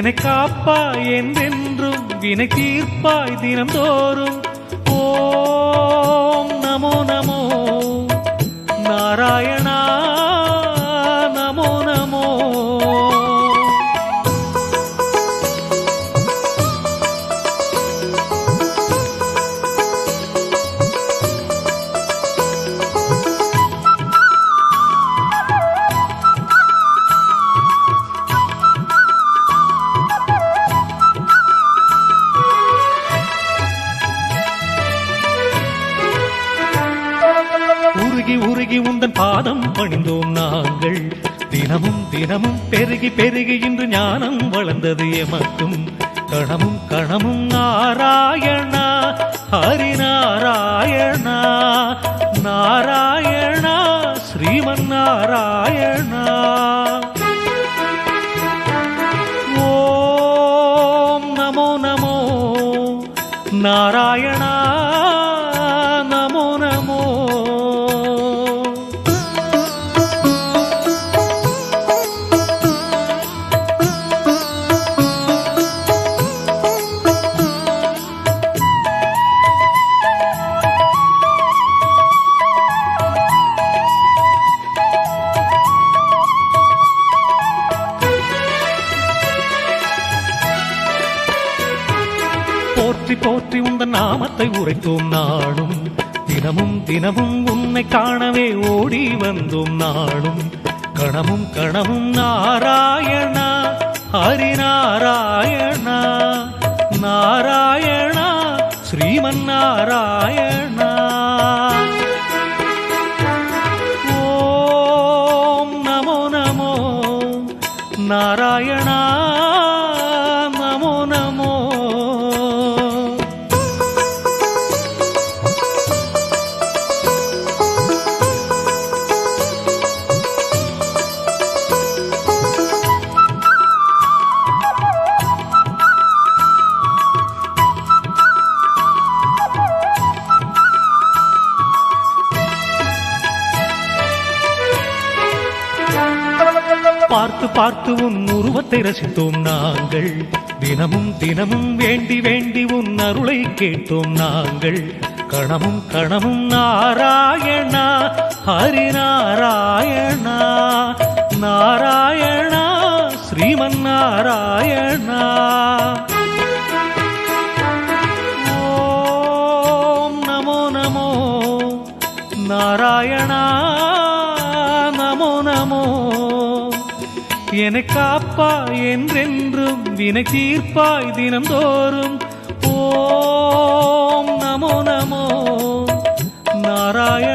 என காப்பாய் என்றென்றும் வினை தீர்ப்பாய் தினம்தோறும் பாதம் பணிந்தோம் நாங்கள். தினமும் தினமும் பெருகி பெருகி இன்று ஞானம் வளர்ந்தது எமக்கும். கணமும் கணமும் நாராயணா ஹரினா போற்றி போற்றி உந்தன் நாமத்தை உரைத்தோம் நாளும். தினமும் தினமும் உன்னை காணவே ஓடி வந்தோம் நாளும். கணமும் கணமும் நாராயணா ஹரிநாராயணா நாராயணா ஸ்ரீமன் நாராயண பார்த்து பார்த்து உன் உருவத்தை ரசித்தோம் நாங்கள். தினமும் தினமும் வேண்டி வேண்டி உன் அருளை கேட்டோம் நாங்கள். கணமும் கணமும் நாராயணா ஹரிநாராயணா. நாராயணா ஸ்ரீமன் நாராயணா என காப்பா என்றென்றும் வினை தீர்ப்பாய் தினம்தோறும் ஓம் நமோ நமோ. நாராயண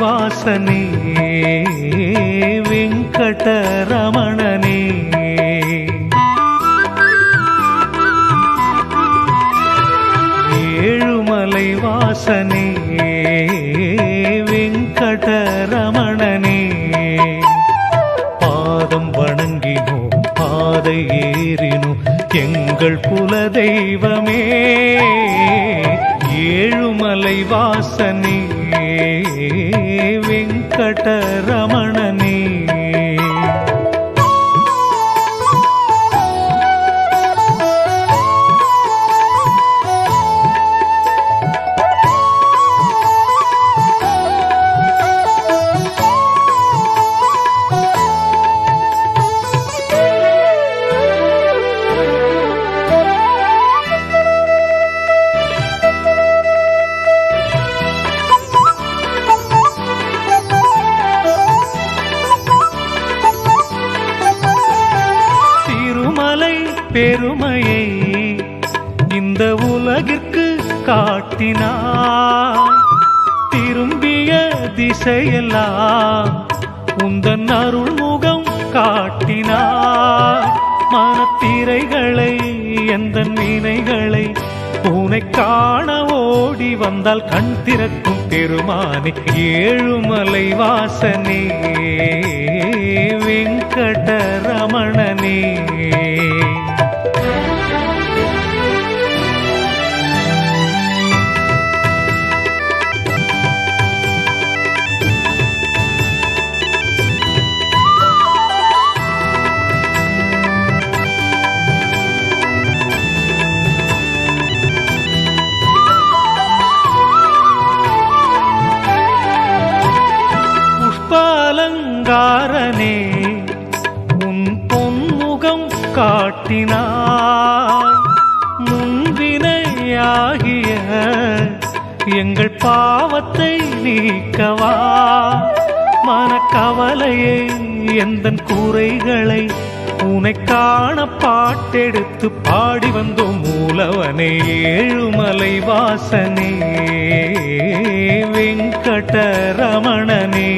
வாசனே வெங்கடரமணனே ஏழுமலை வாசனே வெங்கடரமணனே பாதம் வணங்கினோம் பாதை ஏறினோம் எங்கள் குல தெய்வமே ஏழுமலை வாசனே வெங்கடரமணனே. பெருமையை இந்த உலகிற்கு காட்டினாய். திரும்பிய திசையெல்லாம் உந்தன் அருள் முகம் காட்டினாய். மனத்திரைகளை எந்த நினைகளை உனை காண ஓடி வந்தால் கண் திறக்கும் பெருமானே ஏழுமலை வாசனே வெங்கடரமணனே. புஷ்பாலங்காரனே உன் பொன்முகம் காட்டினாய். முன்வினையாகிய எங்கள் பாவத்தை நீக்கவா? மனக்கவலையை எந்த கூரைகளை உனை காண பாட்டெடுத்து பாடி வந்தோம் மூலவனே ஏழுமலை வாசனே வெங்கடரமணனே.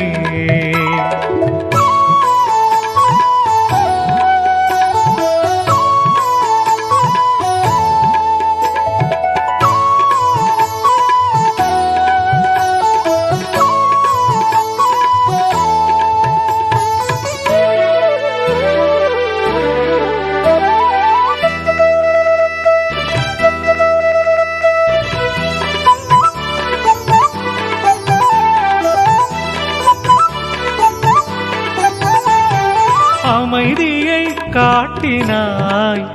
காட்டினாய்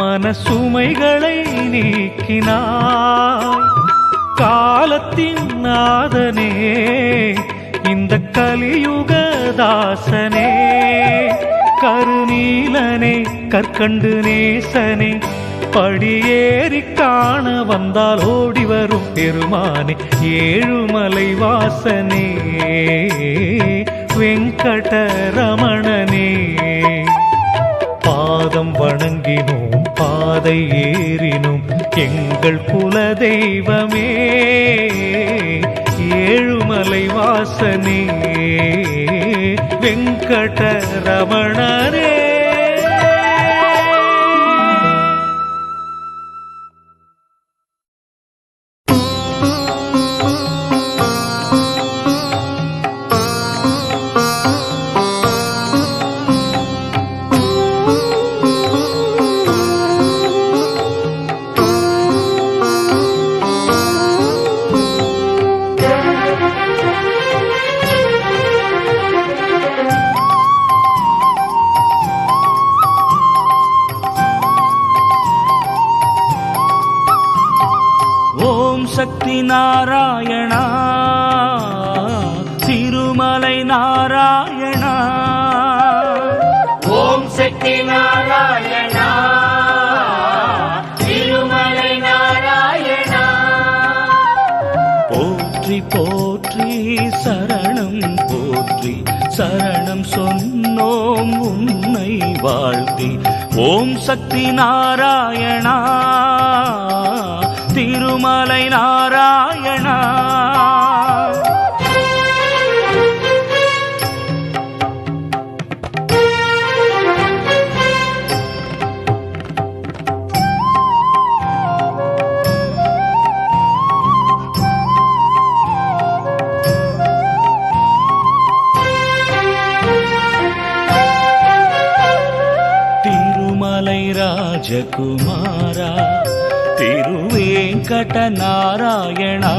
மனசுமைகளை நீக்கினாய். காலத்தின் நாதனே இந்த கலியுக தாசனே கருநீலனே கற்கண்டு நேசனே படியேறி காண வந்தால் ஓடி வரும் பெருமானே ஏழுமலை வாசனே வெங்கடரமணனே பாதம் வணங்கினோம் பாதை ஏறினோம். எங்கள் குல தெய்வமே ஏழுமலை வாசனே வெங்கட ரமணரே. நாராயணா திருமலை நாராயணா. ஓம் சக்தி நாராயணா திருமலை நாராயணா. போற்றி போற்றி சரணம் போற்றி சரணம் சொன்னோம் உன்னை வாழ்த்தி. ஓம் சக்தி நாராயணா திருமலை நாராயணா ராஜகுமாரா திருவேங்கட நாராயணா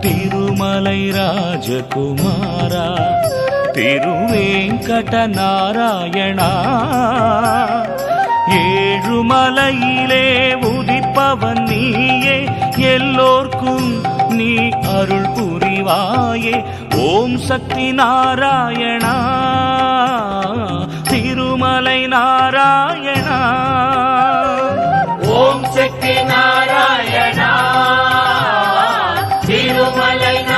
திருமலை ராஜகுமாரா திருவேங்கட நாராயணா ஏழுமலையிலே உதிப்பவன் நீயே எல்லோர்க்கும் நீ அருள் புரிவாயே. ஓம் சக்தி நாராயணா. திருமலை நாராயணா. ஓம் சக்தி நாராயணா. திருமலை நாராயணா